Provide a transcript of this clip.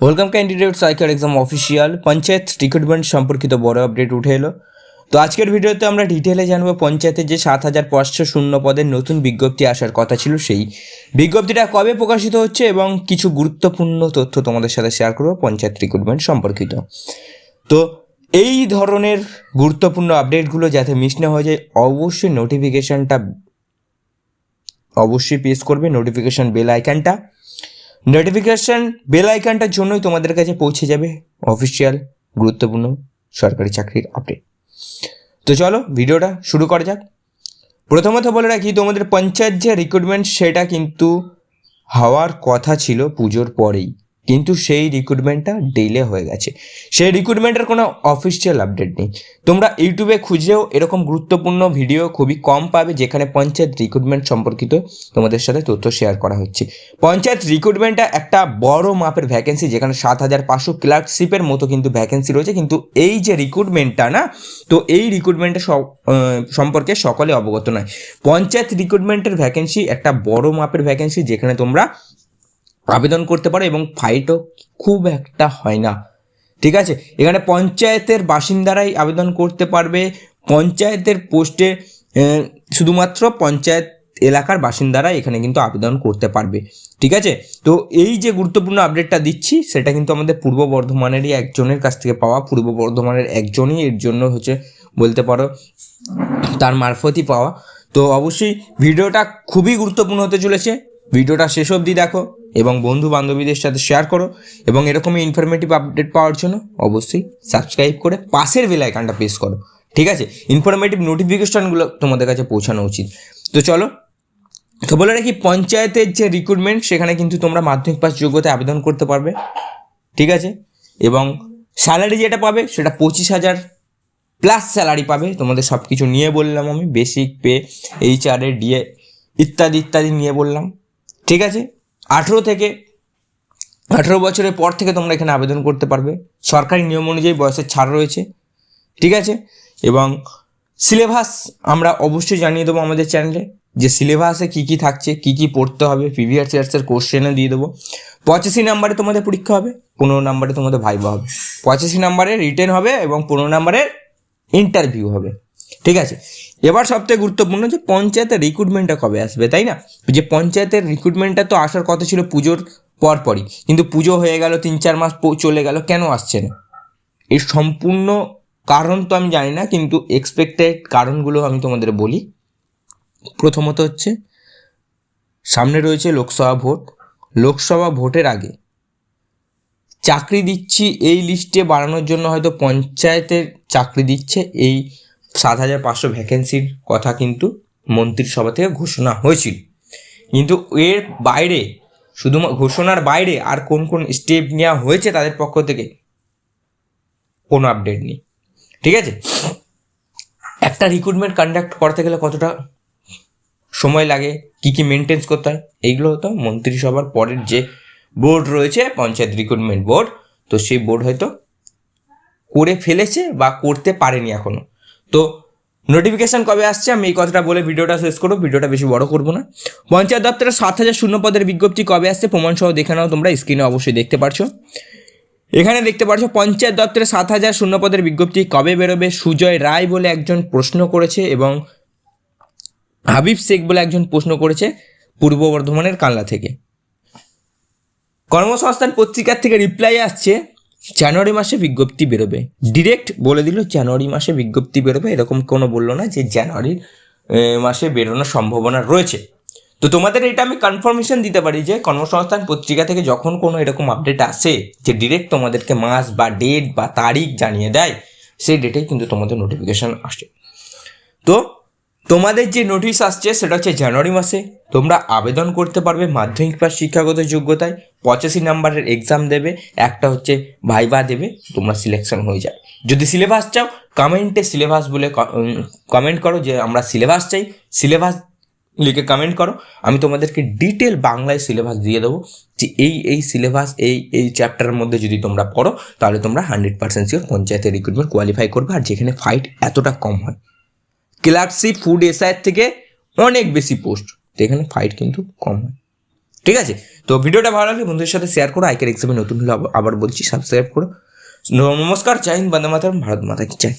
Welcome candidate cycle exam official panchayat recruitment সম্পর্কিত বড় update উঠে এলো তো আজকের ভিডিওতে আমরা ডিটেলে জানব পঞ্চায়েতের যে সাত হাজার পাঁচশো শূন্য পদের নতুন বিজ্ঞপ্তি আসার কথা ছিল সেই বিজ্ঞপ্তিটা কবে প্রকাশিত হচ্ছে এবং কিছু গুরুত্বপূর্ণ তথ্য তোমাদের সাথে শেয়ার করব পঞ্চায়েত রিক্রুটমেন্ট সম্পর্কিত তো এই ধরনের গুরুত্বপূর্ণ আপডেটগুলো যাতে মিস না হয়ে যায় অবশ্যই নোটিফিকেশানটা অবশ্যই প্রেস করবে নোটিফিকেশান বেল আইকনটা নোটিফিকেশন বেল আইকনটার জন্যই তোমাদের কাছে পৌঁছে যাবে অফিসিয়াল গুরুত্বপূর্ণ সরকারি চাকরির আপডেট তো চলো, ভিডিওটা শুরু করা যাক। প্রথমত বলে রাখি, তোমাদের পঞ্চায়েত যে রিক্রুটমেন্ট সেটা কিন্তু হওয়ার কথা ছিল পুজোর পরেই। কিন্তু সেই রিক্রুটমেন্টটা ডিলে হয়ে গেছে। সেই রিক্রুটমেন্টের কোনো অফিসিয়াল আপডেট নেই। তোমরা ইউটিউবে খুঁজেও এরকম গুরুত্বপূর্ণ ভিডিও খুবই কম পাবে, যেখানে পঞ্চায়েত রিক্রুটমেন্ট সম্পর্কিত তোমাদের সাথে তথ্য শেয়ার করা হচ্ছে। পঞ্চায়েত রিক্রুটমেন্টটা একটা বড় মাপের ভ্যাকেন্সি যেখানে সাত হাজার পাঁচশো ক্লার্কশিপের মতো কিন্তু ভ্যাকেন্সি রয়েছে। কিন্তু এই যে রিক্রুটমেন্টটা না, তো এই রিক্রুটমেন্টের সম্পর্কে সকলে অবগত নয়। পঞ্চায়েত রিক্রুটমেন্টের ভ্যাকেন্সি একটা বড় মাপের ভ্যাকেন্সি যেখানে তোমরা আবেদন করতে পারো এবং ফাইটও খুব একটা হয় না। ঠিক আছে? এখানে পঞ্চায়েতের বাসিন্দারাই আবেদন করতে পারবে। পঞ্চায়েতের পোস্টে শুধুমাত্র পঞ্চায়েত এলাকার বাসিন্দারা এখানে কিন্তু আবেদন করতে পারবে। ঠিক আছে? তো এই যে গুরুত্বপূর্ণ আপডেটটা দিচ্ছি, সেটা কিন্তু আমাদের পূর্ব বর্ধমানেরই একজনের কাছ থেকে পাওয়া। পূর্ব বর্ধমানের একজনই এর জন্য হচ্ছে বলতে পারো, তার মারফতই পাওয়া। তো অবশ্যই ভিডিওটা খুবই গুরুত্বপূর্ণ হতে চলেছে। ভিডিওটা শেষ অবধি দেখো এবং বন্ধু বান্ধবীদের সাথে শেয়ার করো এবং এরকমই ইনফরমেটিভ আপডেট পাওয়ার জন্য অবশ্যই সাবস্ক্রাইব করে পাশের বেল আইকনটা প্রেস করো। ঠিক আছে? ইনফরমেটিভ নোটিফিকেশনগুলো তোমাদের কাছে পৌঁছানো উচিত। তো চলো, তো বলে রাখি, পঞ্চায়েতের যে রিক্রুটমেন্ট সেখানে কিন্তু তোমরা মাধ্যমিক পাস যোগ্যতায় আবেদন করতে পারবে। ঠিক আছে? এবং স্যালারি যেটা পাবে, সেটা পঁচিশ হাজার প্লাস স্যালারি পাবে। তোমাদের সব কিছু নিয়ে বললাম আমি basic pay H R A DA ইত্যাদি ইত্যাদি নিয়ে বললাম। ঠিক আছে? আঠেরো থেকে, আঠেরো বছরের পর থেকে তোমরা এখানে আবেদন করতে পারবে। সরকারি নিয়ম অনুযায়ী বয়সের ছাড় রয়েছে। ঠিক আছে? এবং সিলেবাস আমরা অবশ্যই জানিয়ে দেবো আমাদের চ্যানেলে যে সিলেবাসে কী কী থাকছে, কী কী পড়তে হবে, প্রিভিয়াস ইয়ার্সের কোশ্চেনও দিয়ে দেবো। পঁচাশি নাম্বারে তোমাদের পরীক্ষা হবে, পনেরো নাম্বারে তোমাদের ভাইবা হবে। পঁচাশি নাম্বারে রিটেন হবে এবং পনেরো নাম্বারে ইন্টারভিউ হবে। ঠিক আছে? এবার সবথেকে গুরুত্বপূর্ণ যে পঞ্চায়েতের রিক্রুটমেন্টটা কবে আসবে, তাই না? যে পঞ্চায়েতের রিক্রুটমেন্টটা তো আসার কথা ছিল পুজোর পরপরই, কিন্তু পুজো হয়ে গেল, তিন চার মাস চলে গেল, কেন আসছে না? এর সম্পূর্ণ কারণ তো আমি জানি না, কিন্তু এক্সপেক্টেড কারণগুলো আমি তোমাদের বলি। প্রথমত হচ্ছে, সামনে রয়েছে লোকসভা ভোট। লোকসভা ভোটের আগে চাকরি দিচ্ছি এই লিস্টে বাড়ানোর জন্য হয়তো পঞ্চায়েতের চাকরি দিচ্ছে এই সাত হাজার পাঁচশো ভ্যাকেন্সির কথা কিন্তু মন্ত্রিসভা থেকে ঘোষণা হয়েছিল। কিন্তু এর বাইরে শুধু ঘোষণার বাইরে আর কোন কোন স্টেপ নেওয়া হয়েছে তাদের পক্ষ থেকে, কোনো আপডেট নেই। ঠিক আছে? একটা রিক্রুটমেন্ট কন্ডাক্ট করতে গেলে কতটা সময় লাগে, কি কি মেনটেন্স করতে হয়, এইগুলো হতো মন্ত্রিসভার পরের যে বোর্ড রয়েছে, পঞ্চায়েত রিক্রুটমেন্ট বোর্ড তো সেই বোর্ড হয়তো করে ফেলেছে বা করতে পারেনি এখনও। তো নোটিফিকেশন কবে আসছে আমি এই কথাটা বলে ভিডিওটা শেষ করব, ভিডিওটা বেশি বড় করব না। পঞ্চায়েত দপ্তরের সাত হাজার শূন্য পদের বিজ্ঞপ্তি কবে আসছে প্রমাণ সহ দেখে নাও তোমরা স্ক্রিনে অবশ্যই দেখতে পারছ। এখানে দেখতে পাচ্ছ পঞ্চায়েত দপ্তরে সাত হাজার শূন্য পদের বিজ্ঞপ্তি কবে বেরোবে, সুজয় রায় বলে একজন প্রশ্ন করেছে এবং হাবিব শেখ বলে একজন প্রশ্ন করেছে পূর্ব বর্ধমানের কানলা থেকে। কর্মসংস্থান পত্রিকার থেকে রিপ্লাই আসছে। জানুয়ারি মাসে বিজ্ঞপ্তি বেরোবে। ডিরেক্ট বলে দিল, জানুয়ারি মাসে বিজ্ঞপ্তি বেরোবে, এরকম কোনো বলল না যে জানুয়ারি মাসে বেরোনোর সম্ভাবনা রয়েছে। তো তোমাদের এটা আমি কনফার্মেশন দিতে পারি যে কর্মসংস্থান পত্রিকা থেকে যখন কোনো এরকম আপডেট আসে, যে ডিরেক্ট তোমাদেরকে মাস বা ডেট বা তারিখ জানিয়ে দেয়, সেই ডেটেই কিন্তু তোমাদের নোটিফিকেশন আসে। তো তোমাদের যে নোটিশ আসছে, সেটা হচ্ছে জানুয়ারি মাসে। তোমরা আবেদন করতে পারবে মাধ্যমিক পাস শিক্ষাগত যোগ্যতায়। পঁচাশি নাম্বারের এক্সাম দেবে, একটা হচ্ছে ভাইবা দেবে, তোমরা সিলেকশন হয়ে যাবে। যদি সিলেবাস চাও কমেন্টে সিলেবাস বলে কমেন্ট করো যে আমরা সিলেবাস চাই। সিলেবাস লিখে কমেন্ট করো। আমি তোমাদেরকে ডিটেল বাংলায় সিলেবাস দিয়ে দেবো যে এই এই সিলেবাস এই এই চ্যাপ্টারের মধ্যে যদি তোমরা পড়ো, তাহলে তোমরা হান্ড্রেড পার্সেন্ট শিওর পঞ্চায়েতের রিক্রুটমেন্ট কোয়ালিফাই করবে। আর যেখানে ফাইট এতটা কম হয়। ক্লার্কশিপ ফুড এসআইয়ের থেকে অনেক বেশি পোস্ট তো এখানে ফাইট কিন্তু কম হয়। ঠিক আছে? তো ভিডিওটা ভালো লাগলে বন্ধুদের সাথে শেয়ার করো। আইকের এক্সামে নতুন হলে আবার- বলছি সাবস্ক্রাইব করো। নমস্কার, জয় হিন্দ, বন্দে মাতার ভারত মাতা কি চাই